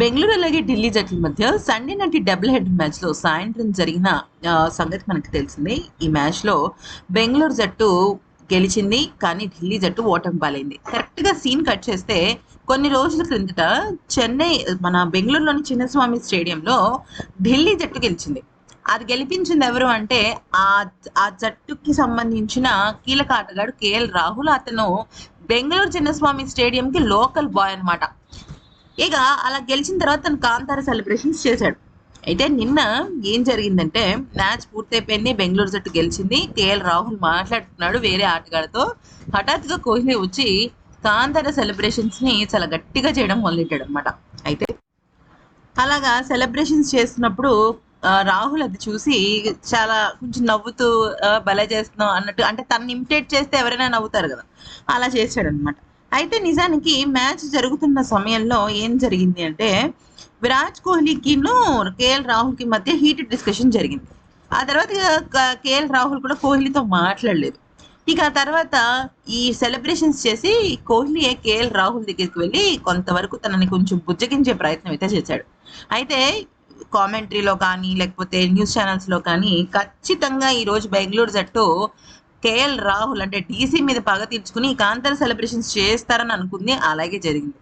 బెంగళూరు అలాగే ఢిల్లీ జట్ల మధ్య సండే నాటి డబుల్ హెడ్ మ్యాచ్లో సాయంత్రం జరిగిన సంగతి మనకు తెలిసింది. ఈ మ్యాచ్లో బెంగళూరు జట్టు గెలిచింది కానీ ఢిల్లీ జట్టు ఓటమి పాలైంది. కరెక్ట్గా సీన్ కట్ చేస్తే కొన్ని రోజుల క్రిందట చెన్నై మన బెంగళూరులోని చిన్నస్వామి స్టేడియంలో ఢిల్లీ జట్టు గెలిచింది. అది గెలిపించింది ఎవరు అంటే ఆ ఆ జట్టుకి సంబంధించిన కీలక ఆటగాడు కేఎల్ రాహుల్. అతను బెంగళూరు చిన్నస్వామి స్టేడియంకి లోకల్ బాయ్ అన్నమాట. ఇక అలా గెలిచిన తర్వాత తను కాంతార సెలబ్రేషన్స్ చేశాడు. అయితే నిన్న ఏం జరిగిందంటే మ్యాచ్ పూర్తయిపోయింది బెంగళూరు జట్టు గెలిచింది కేఎల్ రాహుల్ మాట్లాడుతున్నాడు వేరే ఆటగాడితో. హఠాత్తుగా కోహ్లీ వచ్చి కాంతార సెలబ్రేషన్స్ని చాలా గట్టిగా చేయడం మొదలెట్టాడు అనమాట అయితే అలాగా సెలబ్రేషన్స్ చేస్తున్నప్పుడు రాహుల్ అది చూసి చాలా కొంచెం నవ్వుతూ బలే భలే చేస్తున్నావు అన్నట్టు అంటే తను ఇమిటేట్ చేస్తే ఎవరైనా నవ్వుతారు కదా అలా చేశాడు అనమాట అయితే నిజానికి మ్యాచ్ జరుగుతున్న సమయంలో ఏం జరిగింది అంటే విరాట్ కోహ్లీకిను కేఎల్ రాహుల్కి మధ్య హీటెడ్ డిస్కషన్ జరిగింది. ఆ తర్వాత కేఎల్ రాహుల్ కూడా కోహ్లీతో మాట్లాడలేదు. ఇక ఆ తర్వాత ఈ సెలబ్రేషన్స్ చేసి కోహ్లీ కేఎల్ రాహుల్ దగ్గరికి వెళ్ళి కొంతవరకు తనని కొంచెం బుజ్జగించే ప్రయత్నం అయితే చేశాడు. అయితే కామెంటరీలో కానీ లేకపోతే న్యూస్ ఛానల్స్లో కానీ ఖచ్చితంగా ఈ రోజు బెంగళూరు జట్టు కేఎల్ రాహుల్ అంటే డీసీ మీద పగ తీర్చుకుని కాంతర సెలబ్రేషన్స్ చేస్తారని అనుకుంది. అలాగే జరిగింది.